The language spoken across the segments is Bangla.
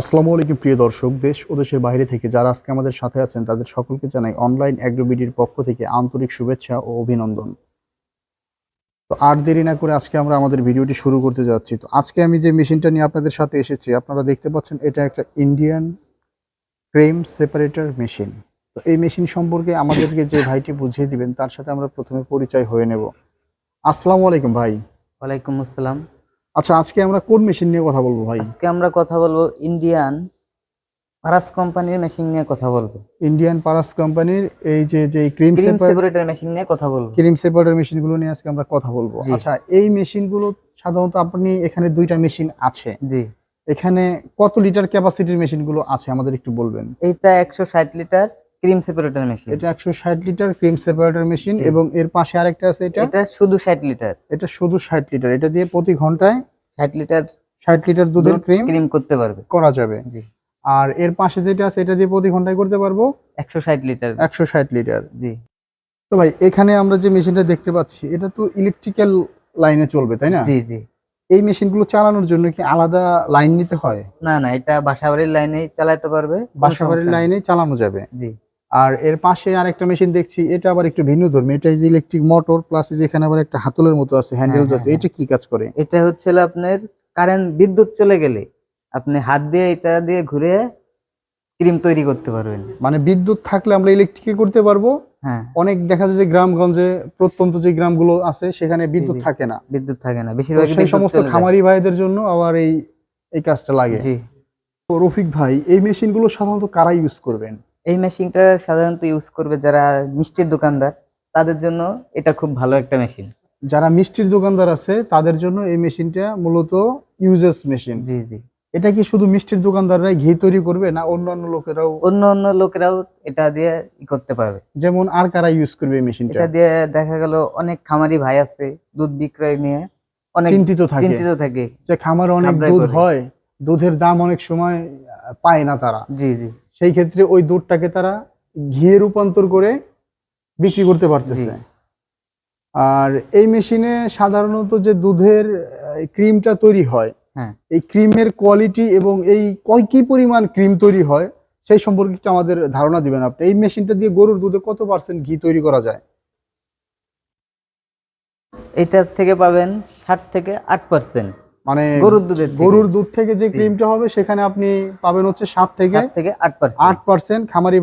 আসসালামু আলাইকুম, প্রিয় দর্শক, দেশ ও দেশের বাইরে থেকে যারা আজকে আমাদের সাথে আছেন, তাদের সকলকে জানাই অনলাইন অ্যাগ্রোবিডির পক্ষ থেকে আন্তরিক শুভেচ্ছা ও অভিনন্দন। তো আর দেরি না করে আজকে আমরা আমাদের ভিডিওটি শুরু করতে যাচ্ছি। তো আজকে আমি যে মেশিনটা নিয়ে আপনাদের সাথে এসেছি, আপনারা দেখতে পাচ্ছেন এটা একটা ইন্ডিয়ান ক্রেম সেপারেটর মেশিন। তো এই মেশিন সম্পর্কে আমাদেরকে যে ভাইটি বুঝিয়ে দিবেন, তার সাথে আমরা প্রথমে পরিচয় হয়ে নেব। আসসালামু আলাইকুম ভাই। ওয়ালাইকুম আসসালাম। আচ্ছা আজকে আমরা কোন মেশিন নিয়ে কথা বলব ভাই? আজকে আমরা কথা বলব ইন্ডিয়ান পারাস কোম্পানির মেশিন নিয়ে কথা বলব। ইন্ডিয়ান পারাস কোম্পানির এই যে যে ক্রিম সেপারেটর মেশিন নিয়ে কথা বলব। ক্রিম সেপারেটর মেশিনগুলো নিয়ে আজকে আমরা কথা বলব। আচ্ছা এই মেশিনগুলো সাধারণত আপনি এখানে দুইটা মেশিন আছে। জি। এখানে কত লিটার ক্যাপাসিটির মেশিনগুলো আছে আমাদের একটু বলবেন? এইটা একশো ষাট লিটার ক্রিম সেপারেটর মেশিন। এটা একশো ষাট লিটার ক্রিম সেপারেটর মেশিন এবং এর পাশে আরেকটা আছে এটা? এটা শুধু ষাট লিটার। এটা শুধু ষাট লিটার। এটা দিয়ে প্রতি ঘন্টায় ষাট লিটার ষাট লিটার দুধের ক্রিম ক্রিম করতে পারবে। করা যাবে। জি। আর এর পাশে যেটা আছে এটা দিয়ে প্রতি ঘন্টায় করতে পারব? একশো ষাট লিটার। একশো ষাট লিটার। জি। তো ভাই এখানে আমরা যে মেশিনটা দেখতে পাচ্ছি এটা তো ইলেকট্রিক্যাল লাইনে চলবে তাই না? জি জি। এই মেশিনগুলো চালানোর জন্য কি আলাদা লাইন নিতে হয়? না না এটা বাসাবাড়ির লাইনে চালাতে পারবে বাসাবাড়ির লাইনে চালানো যাবে। জি। আর এর পাশে আরেকটা মেশিন দেখছি এটা আবার একটু ভিন্ন ধর্মী এটা যে ইলেকট্রিক মোটর প্লাস যেখানে আবার একটা হাতলের মতো আছে হ্যান্ডেল হ্যাঁ, জাতীয় হ্যাঁ, এটা কি কাজ করে? এটা হচ্ছে আপনার কারেন্ট বিদ্যুৎ চলে গেলে আপনি হাত দিয়ে এটা দিয়ে ঘুরে ক্রিম তৈরি করতে পারবেন। মানে বিদ্যুৎ থাকলে আমরা ইলেকট্রিকে করতে পারব। হ্যাঁ। অনেক দেখা যায় যে গ্রামগঞ্জে প্রত্যন্ত যে গ্রামগুলো আছে সেখানে বিদ্যুৎ থাকে না। বিদ্যুৎ থাকে না বেশিরভাগ সেই সমস্ত খামারি ভাইদের জন্য আবার এই এই কাজটা লাগে। জি। তো রফিক ভাই এই মেশিনগুলো সাধারণত কারা ইউজ করবেন? এই মেশিনটা সাধারণত ইউজ করবে যারা মিষ্টির দোকানদার তাদের জন্য এটা খুব ভালো একটা মেশিন। যারা মিষ্টির দোকানদার আছে তাদের জন্য এই মেশিনটা মূলত ইউজেস মেশিন জি জি। এটা কি শুধু মিষ্টির দোকানদাররাই ঘি তৈরি করবে না অন্যান্য লোকেরাও? অন্য অন্য লোকেরাও এটা দিয়ে ই করতে পারবে। যেমন আর কারা ইউজ করবে এই মেশিনটা? এটা দিয়ে দেখা গেল অনেক খামারি ভাই আছে দুধ বিক্রয় নিয়ে অনেক চিন্তিত থাকে। চিন্তিত থাকে। যে খামারে অনেক দুধ হয় দুধের দাম অনেক সময় পায় না তারা। জি জি। সেই ক্ষেত্রে ওই দুধটাকে তারা ঘিয়ে রূপান্তর করে বিক্রি করতে পারতেছে। আর এই মেশিনে সাধারণত যে দুধের ক্রিমটা তৈরি হয় হ্যাঁ। এই ক্রিমের কোয়ালিটি এবং এই কয় কি পরিমাণ ক্রিম তৈরি হয় সেই সম্পর্কে একটু আমাদের ধারণা দিবেন আপনি। এই মেশিনটা দিয়ে গরুর দুধে কত পার্সেন্ট ঘি তৈরি করা যায়? এটার থেকে পাবেন ষাট থেকে আট পার্সেন্ট মানে গরুর দুধের গরুর দুধ থেকে যে ক্রিমটা হবে সেখানে আপনি পাবেন হচ্ছে সাত থেকে থেকে আট পার্সেন্ট আট পার্সেন্ট খামারি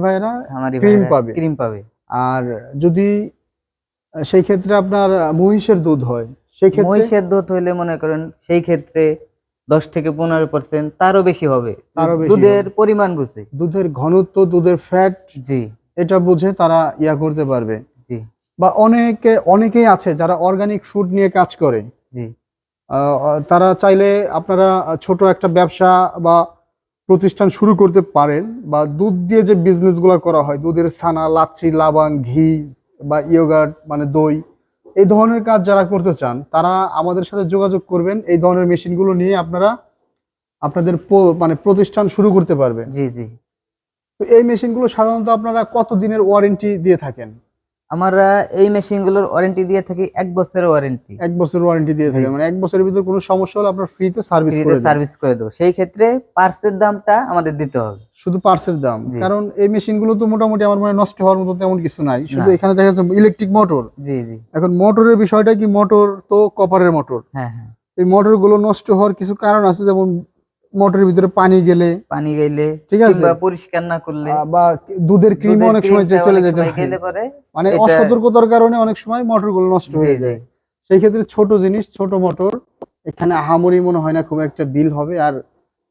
খামারি cream পাবে। ক্রিম পাবে। আর যদি সেই ক্ষেত্রে আপনার মহিষের দুধ হয় সেই ক্ষেত্রে মহিষের দুধ হইলে মনে করেন সেই ক্ষেত্রে দশ থেকে পনেরো পার্সেন্ট তারও বেশি হবে। দুধের পরিমাণ বুঝে। দুধের ঘনত্ব দুধের ফ্যাট জি। এটা বুঝে তারা ইয়া করতে পারবে। জি। বা অনেকে অনেকেই আছে যারা অর্গানিক ফুড নিয়ে কাজ করে। জি। তারা চাইলে আপনারা ছোট একটা ব্যবসা বা প্রতিষ্ঠান শুরু করতে পারেন বা দুধ দিয়ে যে বিজনেসগুলো করা হয় দুধের ছানা লাচ্ছি লাবাং ঘি বা ইয়োগার্ট মানে দই এই ধরনের কাজ যারা করতে চান তারা আমাদের সাথে যোগাযোগ করবেন। এই ধরনের মেশিনগুলো নিয়ে আপনারা আপনাদের মানে প্রতিষ্ঠান শুরু করতে পারবেন। জি জি। তো এই মেশিনগুলো সাধারণত আপনারা কত দিনের ওয়ারেন্টি দিয়ে থাকেন? আমরা এই মেশিনগুলোর ওয়ারেন্টি দিয়ে থাকি এক বছরের ওয়ারেন্টি এক বছরের ওয়ারেন্টি দিয়ে থাকেন জি। মানে এক বছরের ভিতর কোনো সমস্যা হলে আপনার ফ্রিতে সার্ভিস করে। সার্ভিস করে দেবো। সেই ক্ষেত্রে পার্সের দামটা আমাদের দিতে হবে। শুধু পার্সের দাম। কারণ এই মেশিনগুলো তো মোটামুটি আমার মনে নষ্ট হওয়ার মতো তেমন কিছু নাই। শুধু এখানে দেখা যাচ্ছে ইলেকট্রিক মোটর জি জি। এখন মোটরের বিষয়টা কি? মোটর তো কপারের মোটর হ্যাঁ হ্যাঁ। এই মোটরগুলো নষ্ট হওয়ার কিছু কারণ আছে? যেমন মোটরের ভিতরে পানি গেলে পানি গেলে ঠিক আছে। পরিষ্কার না করলে বা দুধের ক্রিম অনেক সময় যে চলে যেতে পারে। মানে অসতর্কতার কারণে অনেক সময় মোটরগুলো নষ্ট হয়ে। যায়। সেই ক্ষেত্রে ছোট জিনিস ছোট মোটর এখানে আহামরি মনে হয় না খুব একটা বিল হবে। আর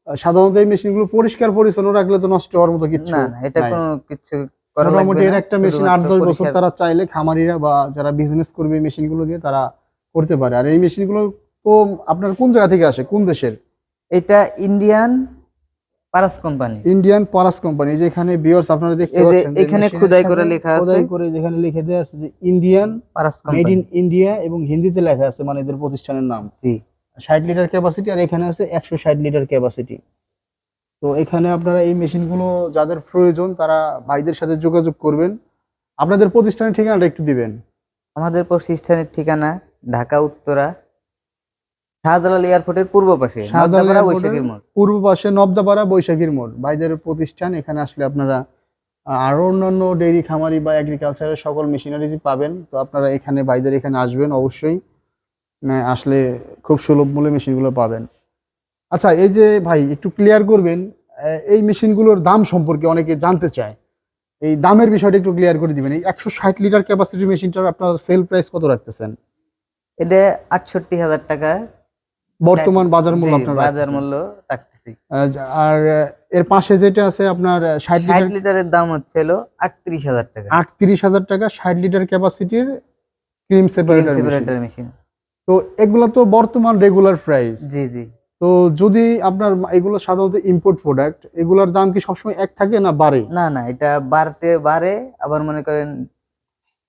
সাধারণত এই মেশিনগুলো পরিষ্কার পরিচ্ছন্ন রাখলে তো নষ্ট হওয়ার মতো কিছু না এটা কোনো কিছু মোটামুটি এর একটা মেশিন আট দশ বছর তারা চাইলে খামারিরা বা যারা বিজনেস করবে এই মেশিনগুলো দিয়ে তারা করতে পারে। আর এই মেশিনগুলো তো আপনার কোন জায়গা থেকে আসে? কোন দেশের? এটা Indian Paras company Indian Paras company যে এখানে বিয়ার্স আপনারা দেখতে পাচ্ছেন এখানে খোদাই করে লেখা আছে। খোদাই করে যেখানে লিখে দেওয়া আছে যে Indian Paras company made in India এবং হিন্দিতে লেখা আছে মানে এদের প্রতিষ্ঠানের নাম। জি। ষাট লিটার ক্যাপাসিটি আর এখানে আছে একশো ষাট লিটার ক্যাপাসিটি তো এখানে আপনারা এই মেশিনগুলো যাদের প্রয়োজন তারা ভাইদের সাথে যোগাযোগ করবেন। আপনাদের প্রতিষ্ঠানের ঠিকানাটা একটু দিবেন। আমাদের প্রতিষ্ঠানের ঠিকানা ঢাকা উত্তরা শাহজালাল এয়ারপোর্টের পূর্ব পাশে শাহজালাল বৈশাখীর মোড়। পূর্ব পাশে নবদাপাড়া বৈশাখীর মোড়। ভাইদের প্রতিষ্ঠান এখানে আসলে আপনারা আরও অন্যান্য ডেইরি খামারি বা এগ্রিকালচারের সকল মেশিনারিজ পাবেন। তো আপনারা এখানে ভাইদের এখানে আসবেন অবশ্যই। আহ, আসলে খুব সুলভ মূল্যে মেশিনগুলো পাবেন। আচ্ছা এই যে ভাই একটু ক্লিয়ার করবেন এই মেশিনগুলোর দাম সম্পর্কে অনেকে জানতে চায়। এই দামের বিষয়টা একটু ক্লিয়ার করে দিবেন। এই একশো ষাট লিটার ক্যাপাসিটির মেশিনটার আপনার সেল প্রাইস কত রাখতেছেন? এটা আটষট্টি হাজার টাকা। বর্তমান বাজার মূল্য আপনার বাজার মূল্য রাখতেছি। আর এর পাশে যেটা আছে আপনার ষাট ষাট লিটার লিটারের দাম হচ্ছে হলো আটত্রিশ হাজার টাকা। আটত্রিশ হাজার টাকা ষাট লিটার ক্যাপাসিটির ক্রিম সেপারেটর সেপারেটর মেশিন। তো এগুলো তো বর্তমান রেগুলার প্রাইস জি জি। তো যদি আপনার এগুলো সাধারণত ইম্পোর্ট প্রোডাক্ট এগুলোর দাম কি সবসময় এক থাকে না বাড়ে? না না এটা বাড়তে বাড়ে আবার মনে করেন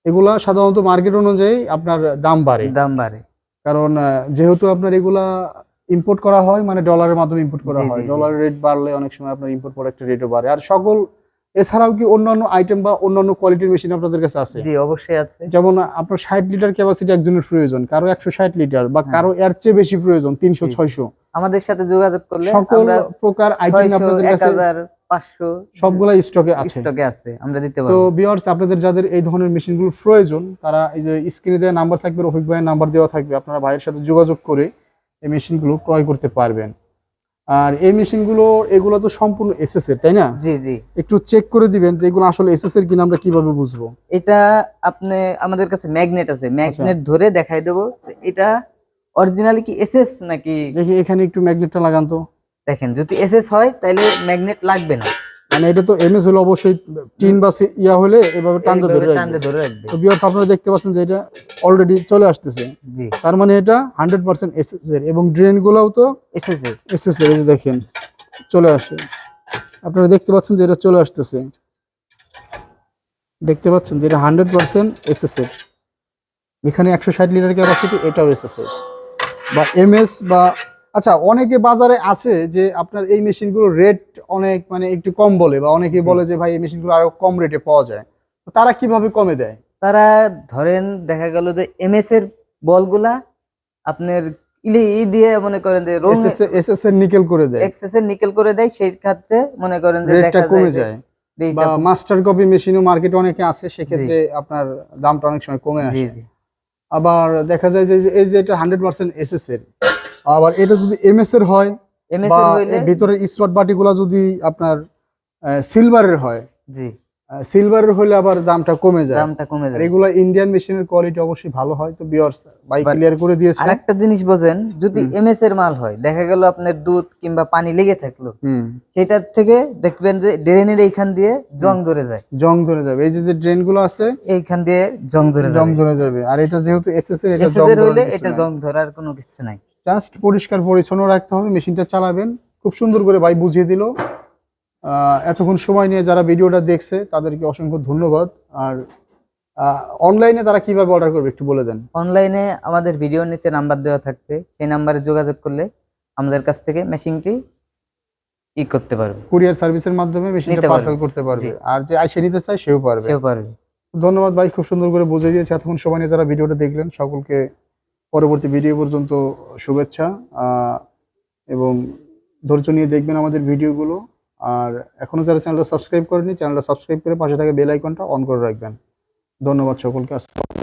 এগুলা সাধারণত মার্কেট অনুযায়ী আপনার দাম বাড়ে। দাম বাড়ে। কারণ যেহেতু আপনার এগুলা ইম্পোর্ট করা হয় মানে ডলারের মাধ্যমে ইম্পোর্ট করা হয়। ডলারের রেট বাড়লে অনেক সময় আপনার ইম্পোর্ট প্রোডাক্টের রেটও বাড়ে। আর সকল এছাড়াও কি অন্যান্য আইটেম বা অন্যান্য কোয়ালিটির মেশিন আপনাদের কাছে আছে? জি অবশ্যই আছে। যেমন আপনার ষাট লিটার ক্যাপাসিটি একজনের প্রয়োজন। কারও একশো ষাট লিটার বা কারও এর চেয়ে বেশি প্রয়োজন তিনশো জি। ছয়শো। আমাদের সাথে যোগাযোগ করলে সকল প্রকার আইটেম আপনাদের কাছে পাঁচশো সবগুলা স্টকে আছে। স্টকে আছে আমরা দিতে তো পারব বিয়ার্স আপনাদের যাদের এই ধরনের মেশিনগুলো প্রয়োজন তারা এই যে স্ক্রিনে দেওয়া নাম্বার থাকবে রফিক ভাইয়ের নাম্বার দেওয়া থাকবে আপনারা ভাইয়ের সাথে যোগাযোগ করে এই মেশিনগুলো ক্রয় করতে পারবেন। আর এই মেশিনগুলো এগুলো তো সম্পূর্ণ এসএস এর তাই না? জি জি। একটু চেক করে দিবেন যে এগুলো আসলে এসএস এর কিনা আমরা কীভাবে বুঝব। এটা আপনি আমাদের কাছে ম্যাগনেট আছে আচ্ছা। ম্যাগনেট ধরে দেখাই দেবো এটা অরিজিনালি কি এসএস নাকি? দেখি এখানে একটু ম্যাগনেটটা লাগান তো। দেখেন যদি এসএস হয় তাহলে ম্যাগনেট লাগবে না। মানে এটা তো এমএস হলে অবশ্যই টিন বা ইয়া হলে এভাবে টানতে ধরে রাখবে। টানতে ধরে রাখবে। তো বিয়ার্স আপনারা দেখতে পাচ্ছেন যে এটা অলরেডি চলে আসতেছে। জি। তার মানে এটা হান্ড্রেড পার্সেন্ট এসএস এর। এবং ড্রেন গুলাও তো এসএস এর। এসএস এর যে দেখেন চলে আসে। আপনারা দেখতে পাচ্ছেন যে এটা চলে আসতেছে। দেখতে পাচ্ছেন যে এটা হান্ড্রেড পার্সেন্ট এসএস এর। এখানে একশো ষাট লিটার ক্যাপাসিটি এটাও এসএস এর। বা এমএস বা আচ্ছা অনেকে বাজারে আছে যে আপনার এই মেশিনগুলো রেট অনেক মানে একটু কম বলে বা অনেকে বলে যে ভাই এই মেশিনগুলো আরও কম রেটে পাওয়া যায়। তারা কীভাবে কমে দেয়? তারা ধরেন দেখা গেল যে এমএস এর বলগুলা আপনার ইলে ই দিয়ে মনে করেন যে এসএস এসএস এর নিকেল করে দেয়। এক্সেস এর নিকেল করে দেয় সেই ক্ষেত্রে মনে করেন যে দেখা কমে যায়। বা মাস্টার কপি মেশিনও মার্কেটে অনেকে আছে সেক্ষেত্রে আপনার দামটা অনেক সময় কমে আসে। আবার দেখা যায় যে এই যে এটা হান্ড্রেড পার্সেন্ট এসএস এর। আবার এটা যদি এমএস এর হয় এমএস বা এর হইলে ভিতরের স্লট বাটিগুলো যদি আপনার সিলভারের হয় জি। সিলভারের হলে আবার দামটা কমে যায়। দামটা কমে যাবে এগুলা ইন্ডিয়ান মেশিনের কোয়ালিটি অবশ্যই ভালো হয় তো বিয়ার্স বাই ক্লিয়ার করে দিয়েছে। আর একটা জিনিস বোঝেন যদি। এমএস এর মাল হয় দেখা গেল আপনার দুধ কিংবা পানি লেগে থাকল হুম। সেটার থেকে দেখবেন যে ড্রেনের এইখান দিয়ে জং ধরে যায়। জং ধরে যাবে। এই যে যে ড্রেনগুলো আছে এইখান দিয়ে জং ধরে জং যায় ধরে যাবে। আর এটা যেহেতু এসএস এর এটা জং হইলে এটা এটা জং ধরার কোনো কিছু নাই। জাস্ট পরিষ্কার পরিচ্ছন্ন রাখতে হবে মেশিনটা চালাবেন। খুব সুন্দর করে ভাই বুঝিয়ে দিল। এতক্ষণ সময় নিয়ে যারা ভিডিওটা দেখছে তাদেরকে অসংখ্য ধন্যবাদ। আর অনলাইনে তারা কীভাবে অর্ডার করবে একটু বলে দেন। অনলাইনে আমাদের ভিডিওর নিচে নাম্বার দেওয়া থাকবে। সেই নাম্বারে যোগাযোগ করলে আমাদের কাছ থেকে মেশিনটি ই করতে পারবে। কুরিয়ার সার্ভিসের মাধ্যমে মেশিনটা পার্সেল করতে পারবে। আর যে আইসে নিতে চায় সেও পারবে। সেও পারবে। ধন্যবাদ ভাই খুব সুন্দর করে বুঝিয়ে দিয়েছে। এতক্ষণ সময় নিয়ে যারা ভিডিওটা দেখলেন সকলকে পরবর্তী ভিডিও পর্যন্ত শুভেচ্ছা এবং ধৈর্য নিয়ে দেখবেন আমাদের ভিডিওগুলো। আর এখনও যারা চ্যানেলটা সাবস্ক্রাইব করেনি চ্যানেলটা সাবস্ক্রাইব করে পাশে থাকা বেল আইকনটা অন করে রাখবেন। ধন্যবাদ সকলকে, আসসালাম